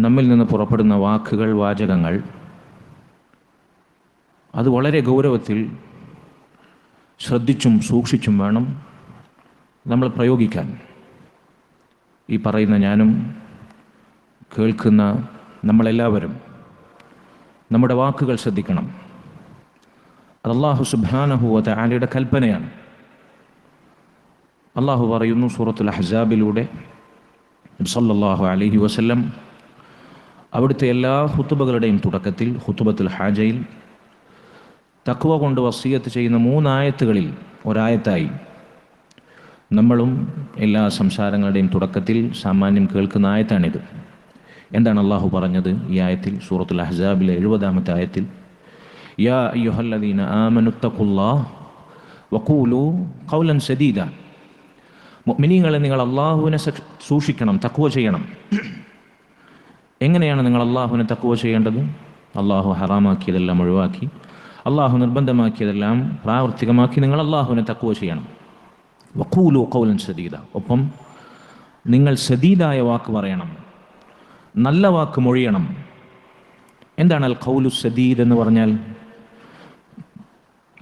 നമ്മിൽ നിന്ന് പുറപ്പെടുന്ന വാക്കുകൾ വാചകങ്ങൾ. അത് വളരെ ഗൗരവത്തിൽ ശ്രദ്ധിച്ചും സൂക്ഷിച്ചും വേണം നമ്മൾ പ്രയോഗിക്കാൻ. ഈ പറയുന്ന ഞാനും കേൾക്കുന്ന നമ്മളെല്ലാവരും നമ്മുടെ വാക്കുകൾ ശ്രദ്ധിക്കണം. അത് അള്ളാഹു സുബാനഹുവ ആലയുടെ കൽപ്പനയാണ്. അള്ളാഹു പറയുന്നു സൂറത്തുൽ ഹസാബിലൂടെ സല്ലല്ലാഹു അലൈഹി വസല്ലം അവിടുത്തെ എല്ലാ ഹുത്തുബകളുടെയും തുടക്കത്തിൽ ഹുത്തുബത്തുൽ ഹാജയിൽ തക്കുവ കൊണ്ട് വസീയത്ത് ചെയ്യുന്ന മൂന്നായത്തുകളിൽ ഒരായത്തായി നമ്മളും എല്ലാ സംസാരങ്ങളുടെയും തുടക്കത്തിൽ സാമാന്യം കേൾക്കുന്ന ആയത്താണിത്. എന്താണ് അള്ളാഹു പറഞ്ഞത് ഈ ആയത്തിൽ? സൂറത്തുൽ അഹ്സാബിലെ എഴുപതാമത്തെ ആയത്തിൽ യാ അയ്യുഹല്ലദീന സദീദ. നിങ്ങൾ അള്ളാഹുവിനെ സൂക്ഷിക്കണം തക്കുവ ചെയ്യണം. എങ്ങനെയാണ് നിങ്ങൾ അള്ളാഹുവിനെ തക്കുവ ചെയ്യേണ്ടത്? അള്ളാഹു ഹറാമാക്കിയതെല്ലാം ഒഴിവാക്കി അള്ളാഹു നിർബന്ധമാക്കിയതെല്ലാം പ്രാവർത്തികമാക്കി നിങ്ങൾ അള്ളാഹുവിനെ തക്കുവ ചെയ്യണം. വക്കൂലു കൗലൻ സദീദ ഒപ്പം നിങ്ങൾ സദീദായ വാക്ക് പറയണം നല്ല വാക്ക് മൊഴിയണം. എന്താണ് അൽ കൗലു സദീദ് എന്ന് പറഞ്ഞാൽ?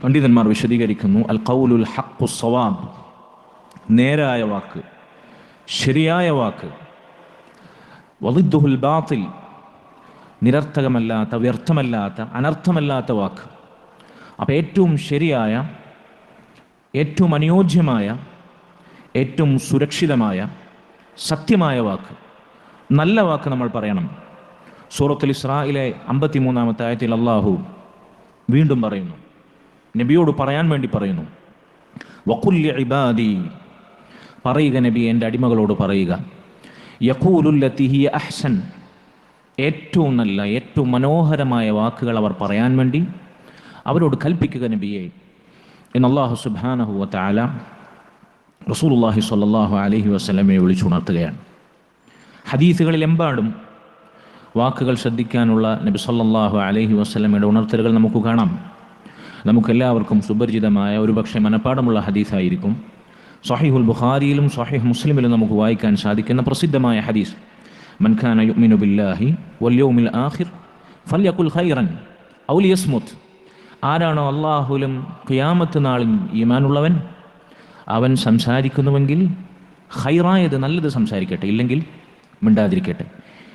പണ്ഡിതന്മാർ വിശദീകരിക്കുന്നു അൽ കൗലുൽ ഹക്കു സവാബ് നേരായ വാക്ക് ശരിയായ വാക്ക്. വളിദ്ദുഹുൽ ബാത്തിൽ നിരർത്ഥകമല്ലാത്ത വ്യർത്ഥമല്ലാത്ത അനർത്ഥമല്ലാത്ത വാക്ക്. അപ്പം ഏറ്റവും ശരിയായ ഏറ്റവും അനുയോജ്യമായ ഏറ്റവും സുരക്ഷിതമായ സത്യമായ വാക്ക്. നല്ല വാക്ക് നമ്മൾ പറയണം. സൂറത്തുൽ ഇസ്രായിലെ അമ്പത്തിമൂന്നാമത്തെ ആയത്തിൽ അള്ളാഹു വീണ്ടും പറയുന്നു. നബിയോട് പറയാൻ വേണ്ടി പറയുന്നു. വക്കുല്യ ഇബാദി പറയുക നബി എന്റെ അടിമകളോട് പറയുക. യഖൂലുല്ലത്തിഹി അഹ്സൻ. ഏറ്റവും നല്ല ഏറ്റവും മനോഹരമായ വാക്കുകൾ അവർ പറയാൻ വേണ്ടി അവരോട് കൽപ്പിക്കുക നബിയെ. എന്ന് അള്ളാഹു സുബാനഹു താല റസൂലുള്ളാഹി സ്വല്ലല്ലാഹു അലൈഹി വസല്ലമയെ വിളിച്ചുണർത്തുകയാണ് ഹദീസുകളിലെമ്പാടും വാക്കുകൾ ശ്രദ്ധിക്കാനുള്ള നബി സല്ലാഹു അലഹി വസ്ലമയുടെ ഉണർത്തലുകൾ നമുക്ക് കാണാം. നമുക്കെല്ലാവർക്കും സുപരിചിതമായ ഒരുപക്ഷെ മനപ്പാടമുള്ള ഹദീസായിരിക്കും. സഹീഹുൽ ബുഖാരിയിലും സഹീഹ് മുസ്ലിമിലും നമുക്ക് വായിക്കാൻ സാധിക്കുന്ന പ്രസിദ്ധമായ ഹദീസ്. മൻഖാന യുമിനു ബില്ലാഹി വൽ യൗമിൽ ആഖിർ ഫല്യഖുൽ ഖൈറൻ ഔ ലിയസ്മുത് ആരാണോ അള്ളാഹുലും ഖിയാമത്ത് നാളിൽ ഈമാനുള്ളവൻ അവൻ സംസാരിക്കുന്നുവെങ്കിൽ ഹൈറായത് നല്ലത് സംസാരിക്കട്ടെ ഇല്ലെങ്കിൽ മിണ്ടാതിരിക്കട്ടെ.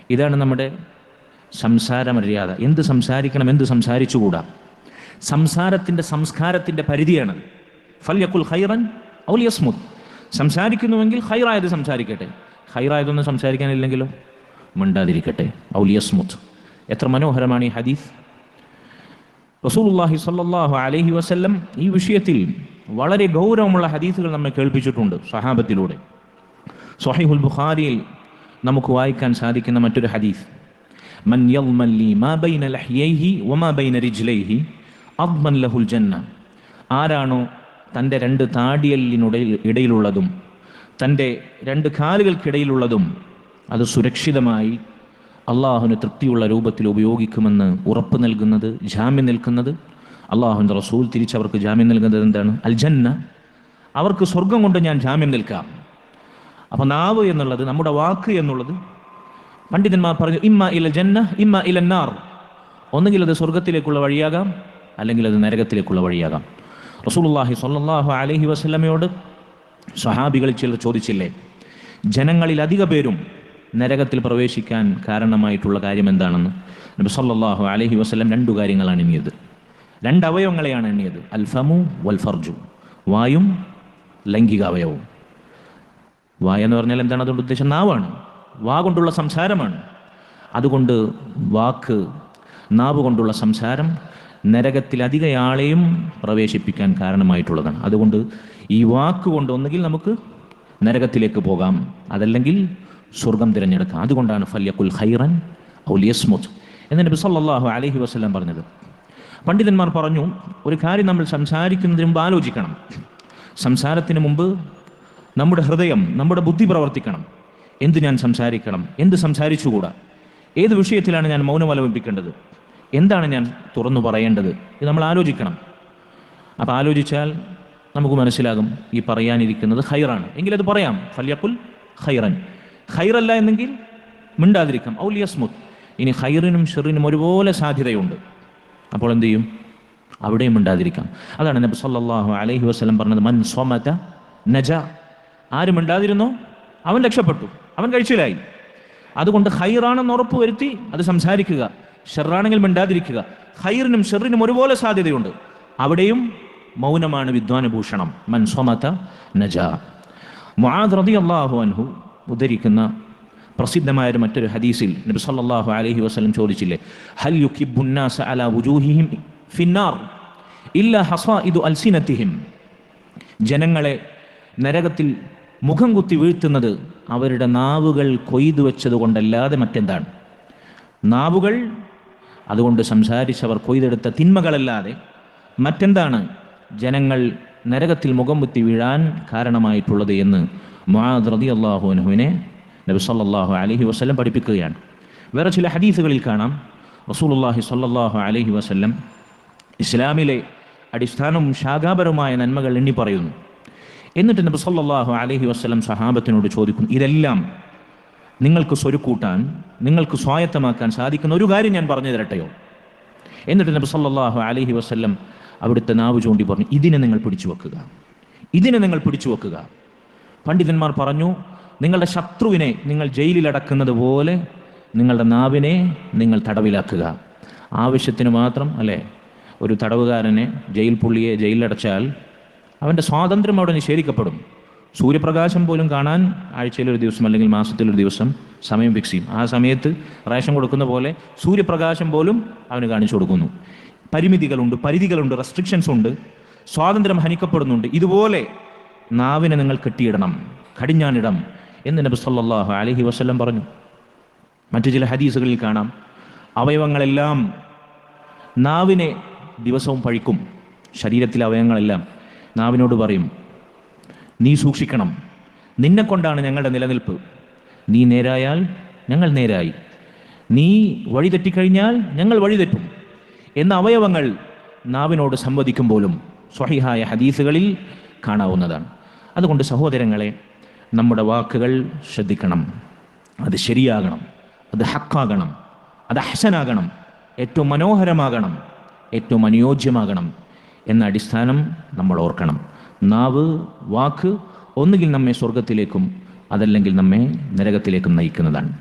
ഇതാണ് നമ്മുടെ സംസാര മര്യാദ എന്ത് സംസാരിക്കണം എന്ത് സംസാരിച്ചുകൂടാ? സംസാരത്തിന്റെ സംസ്കാരത്തിന്റെ പരിധിയാണ്. ഫല്യക്കുൽ ഹൈറൻ ഔലിയസ്മുദ് സംസാരിക്കുന്നുവെങ്കിൽ ഹൈറായത് സംസാരിക്കട്ടെ. ഹൈറായതൊന്നും സംസാരിക്കാനില്ലെങ്കിലോ? മിണ്ടാതിരിക്കട്ടെ. ഔലിയസ്മുദ് എത്ര മനോഹരമാണ് ഈ ഹദീസ്. റസൂലുള്ളാഹി സ്വല്ലല്ലാഹു അലൈഹി വസല്ലം ഈ വിഷയത്തിൽ വളരെ ഗൗരവമുള്ള ഹദീസുകൾ നമ്മെ കേൾപ്പിച്ചിട്ടുണ്ട് സഹാബത്തിലൂടെ. സ്വഹീഹുൽ ബുഖാരിയിൽ നമുക്ക് വായിക്കാൻ സാധിക്കുന്ന മറ്റൊരു ഹദീസ്. മൻ യൽമൻ ലി മാ ബൈന ലഹ്യൈഹി വമാ ബൈന റിജ്ലൈഹി അദ്മൻ ലഹുൽ ജന്ന. ആരാണോ തന്റെ രണ്ട് താടിയലിനുടയിൽ ഇടയിലുള്ളതും തന്റെ രണ്ട് കാലുകൾക്കിടയിലുള്ളതും അത് സുരക്ഷിതമായി അള്ളാഹുവിന് തൃപ്തിയുള്ള രൂപത്തിൽ ഉപയോഗിക്കുമെന്ന് ഉറപ്പ് നൽകുന്നത് ജാമ്യം നിൽക്കുന്നത്. അള്ളാഹുവിന്റെ റസൂൽ തിരിച്ചവർക്ക് ജാമ്യം നൽകുന്നത് എന്താണ്? അൽജന്ന. അവർക്ക് സ്വർഗം കൊണ്ട് ഞാൻ ജാമ്യം നിൽക്കാം. അപ്പോൾ നാവ് എന്നുള്ളത് നമ്മുടെ വാക്ക് എന്നുള്ളത് പണ്ഡിതന്മാർ പറഞ്ഞു ഇമ്മ ഇല ജന്ന ഇമ്മ ഇല നാർ. ഒന്നുകിൽ അത് സ്വർഗത്തിലേക്കുള്ള വഴിയാകാം അല്ലെങ്കിൽ അത് നരകത്തിലേക്കുള്ള വഴിയാകാം. റസൂലുള്ളാഹി സ്വല്ലല്ലാഹു അലൈഹി വസല്ലമയോട് സ്വഹാബികളിൽ ചിലർ ചോദിച്ചില്ലേ ജനങ്ങളിൽ അധിക പേരും നരകത്തിൽ പ്രവേശിക്കാൻ കാരണമായിട്ടുള്ള കാര്യം എന്താണെന്ന്? നബി സല്ലല്ലാഹു അലൈഹി വസല്ലം രണ്ടു കാര്യങ്ങളാണ് എണ്ണിയത്. രണ്ട് അവയവങ്ങളെയാണ് എണ്ണിയത്. അൽഫമു വൽ ഫർജു വായും ലൈംഗിക അവയവും വായ എന്ന് പറഞ്ഞാൽ എന്താണ് അതുകൊണ്ട് ഉദ്ദേശം? നാവാണ്. വാ കൊണ്ടുള്ള സംസാരമാണ്. അതുകൊണ്ട് വാക്ക് നാവ് കൊണ്ടുള്ള സംസാരം നരകത്തിൽ അധികയാളെയും പ്രവേശിപ്പിക്കാൻ കാരണമായിട്ടുള്ളതാണ്. അതുകൊണ്ട് ഈ വാക്ക് കൊണ്ട് ഒന്നുകിൽ നമുക്ക് നരകത്തിലേക്ക് പോകാം അതല്ലെങ്കിൽ സ്വർഗം തിരഞ്ഞെടുക്കാം. അതുകൊണ്ടാണ് ഫല്യക്കുൽ ഹൈറൻ ഔലിയസ്മുത്ത് എന്ന് നബി സല്ലല്ലാഹു അലൈഹി വസല്ലം പറഞ്ഞത്. പണ്ഡിതന്മാർ പറഞ്ഞു ഒരു കാര്യം നമ്മൾ സംസാരിക്കുന്നതിന് മുമ്പ് ആലോചിക്കണം. സംസാരത്തിന് മുമ്പ് നമ്മുടെ ഹൃദയം നമ്മുടെ ബുദ്ധി പ്രവർത്തിക്കണം. എന്ത് ഞാൻ സംസാരിക്കണം? എന്ത് സംസാരിച്ചുകൂടാ? ഏത് വിഷയത്തിലാണ് ഞാൻ മൗനം അവലംബിക്കേണ്ടത്? എന്താണ് ഞാൻ തുറന്നു പറയേണ്ടത്? ഇത് നമ്മൾ ആലോചിക്കണം. അപ്പോൾ ആലോചിച്ചാൽ നമുക്ക് മനസ്സിലാകും ഈ പറയാനിരിക്കുന്നത് ഹൈറാണ് എങ്കിൽ അത് പറയാം. ഫല്യക്കുൽ ഹൈറൻ ഹൈറല്ല എന്നെങ്കിൽ മിണ്ടാതിരിക്കാം. ഔലിയസ്മുത്ത് ഇനി ഹൈറിനും ഷെറിനും ഒരുപോലെ സാധ്യതയുണ്ട്. അപ്പോൾ എന്ത് ചെയ്യും? അവിടെയും മിണ്ടാതിരിക്കാം. അതാണ് നബി സല്ലാഹു അലൈഹി വസ്ലം പറഞ്ഞത് മൻ സ്വമത നജ. ആരും മിണ്ടാതിരുന്നോ? അവൻ രക്ഷപ്പെട്ടു. അവൻ കഴിച്ചിലായി. അതുകൊണ്ട് ഹൈറാണെന്ന് ഉറപ്പ് വരുത്തി അത് സംസാരിക്കുക. ഷെറാണെങ്കിൽ മിണ്ടാതിരിക്കുക. ഹൈറിനും ഷെറിനും ഒരുപോലെ സാധ്യതയുണ്ട്. അവിടെയും മൗനമാണ് വിദ്വാനഭൂഷണം. മൻ സ്വമത നജ. മുആദ് റളിയല്ലാഹു അൻഹു ഉദ്ധരിക്കുന്ന പ്രസിദ്ധമായ ഒരു മറ്റൊരു ഹദീസിൽ നബി സല്ലല്ലാഹു അലൈഹി വസല്ലം ചോദിച്ചില്ലേ ഹൽ യുകിബ്ബുന്നാസ അലാ വുജൂഹിഹിം ഫിന്നാർ ഇല്ല ഹസാഇദു അൽസിനത്തിഹിം? ജനങ്ങളെ നരകത്തിൽ മുഖം കുത്തി വീഴ്ത്തുന്നത് അവരുടെ നാവുകൾ കൊയ്തു വെച്ചത് കൊണ്ടല്ലാതെ മറ്റെന്താണ്? നാവുകൾ അതുകൊണ്ട് സംസാരിച്ചവർ കൊയ്തെടുത്ത തിന്മകളല്ലാതെ മറ്റെന്താണ് ജനങ്ങൾ നരകത്തിൽ മുഖം കുത്തി വീഴാൻ കാരണമായിട്ടുള്ളത് എന്ന് മുആദ് റളിയല്ലാഹു അൻഹുവിനെ നബി സല്ലല്ലാഹു അലൈഹി വസല്ലം പഠിപ്പിക്കുകയാണ്. വേറെ ചില ഹദീസുകളിൽ കാണാം. റസൂലുള്ളാഹി സല്ലാഹു അലഹി വസല്ലം ഇസ്ലാമിലെ അടിസ്ഥാനവും ശാഖാപരമായ നന്മകൾ എണ്ണി പറയുന്നു. എന്നിട്ട് നബി സല്ലല്ലാഹു അലൈഹി വസല്ലം സഹാബത്തിനോട് ചോദിക്കുന്നു ഇതെല്ലാം നിങ്ങൾക്ക് സ്വരുക്കൂട്ടാൻ നിങ്ങൾക്ക് സ്വായത്തമാക്കാൻ സാധിക്കുന്ന ഒരു കാര്യം ഞാൻ പറഞ്ഞു തരട്ടെയോ? എന്നിട്ട് നബി സല്ലാഹു അലഹി വസ്ല്ലം അവിടുത്തെ നാവ് ചൂണ്ടി പറഞ്ഞു ഇതിനെ നിങ്ങൾ പിടിച്ചു വെക്കുക. ഇതിനെ നിങ്ങൾ പിടിച്ചു വെക്കുക. പണ്ഡിതന്മാർ പറഞ്ഞു നിങ്ങളുടെ ശത്രുവിനെ നിങ്ങൾ ജയിലിലടക്കുന്നത് പോലെ നിങ്ങളുടെ നാവിനെ നിങ്ങൾ തടവിലാക്കുക. ആവശ്യത്തിന് മാത്രം അല്ലേ? ഒരു തടവുകാരനെ ജയിൽ പുള്ളിയെ ജയിലിലടച്ചാൽ അവന്റെ സ്വാതന്ത്ര്യം അവിടെ നിഷേധിക്കപ്പെടും. സൂര്യപ്രകാശം പോലും കാണാൻ ആഴ്ചയിൽ ഒരു ദിവസം അല്ലെങ്കിൽ മാസത്തിൽ ഒരു ദിവസം സമയം ഫിക്സ് ചെയ്യും. ആ സമയത്ത് റേഷൻ കൊടുക്കുന്ന പോലെ സൂര്യപ്രകാശം പോലും അവന് കാണിച്ചു കൊടുക്കുന്നു. പരിമിതികളുണ്ട് പരിധികളുണ്ട് റെസ്ട്രിക്ഷൻസ് ഉണ്ട് സ്വാതന്ത്ര്യം ഹനിക്കപ്പെടുന്നുണ്ട്. ഇതുപോലെ നാവിനെ നിങ്ങൾ കെട്ടിയിടണം കടിഞ്ഞാണിടം എന്ന് നബി സല്ലല്ലാഹു അലൈഹി വസല്ലം പറഞ്ഞു. മറ്റു ചില ഹദീസുകളിൽ കാണാം. അവയവങ്ങളെല്ലാം നാവിനെ ദിവസവും പഴിക്കും. ശരീരത്തിലെ അവയവങ്ങളെല്ലാം നാവിനോട് പറയും നീ സൂക്ഷിക്കണം. നിന്നെ കൊണ്ടാണ് ഞങ്ങളുടെ നിലനിൽപ്പ്. നീ നേരായാൽ ഞങ്ങൾ നേരായി. നീ വഴി തെറ്റിക്കഴിഞ്ഞാൽ ഞങ്ങൾ വഴി തെറ്റും. എന്ന അവയവങ്ങൾ നാവിനോട് സംവദിക്കുമ്പോഴും സ്വഹിഹായ ഹദീസുകളിൽ കാണാവുന്നതാണ്. അതുകൊണ്ട് സഹോദരങ്ങളെ നമ്മുടെ വാക്കുകൾ ശ്രദ്ധിക്കണം. അത് ശരിയാകണം. അത് ഹക്കാകണം. അത് അഹ്സനാകണം. ഏറ്റവും മനോഹരമാകണം. ഏറ്റവും അനുയോജ്യമാകണം. എന്ന അടിസ്ഥാനം നമ്മൾ ഓർക്കണം. നാവ് വാക്ക് ഒന്നുകിൽ നമ്മെ സ്വർഗത്തിലേക്കും അതല്ലെങ്കിൽ നമ്മെ നരകത്തിലേക്കും നയിക്കുന്നതാണ്.